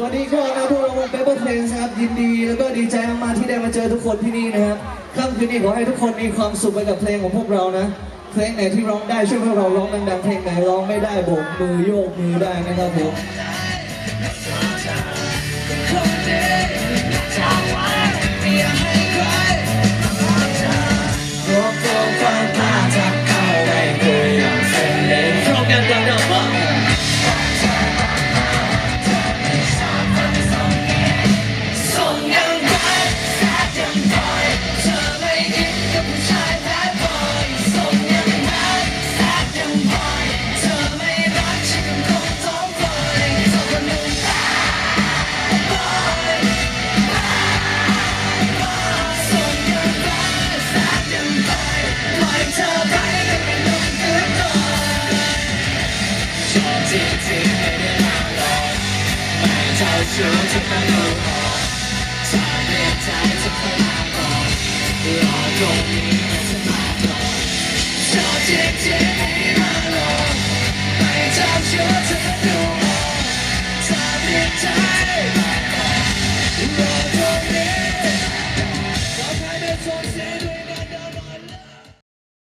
สวัสดีครับนะพวกเราวงเปเปอร์เพลงครับยินดี แล้วก็ดีใจมากๆที่ได้มาเจอทุกคนที่นี่นะครับค่ำคืนนี้ขอให้ทุกคนมีความสุขไปกับเพลงของพวกเรานะ เพลงไหนที่ร้องได้ช่วยพวกเราร้องดังๆเพลงไหนร้องไม่ได้โบกมือโยกมือได้นะครับผมรบกวนฟังพาทักเข้าไปคุยอย่างเฟรนเล่นพร้อมกันดังๆ อบจริงๆไม่ได้มาหลอกไม่เจ้าชู้ที่เป็นลูกหอถ้าเรียกใจจะพลาดก่อนรอตรงนี้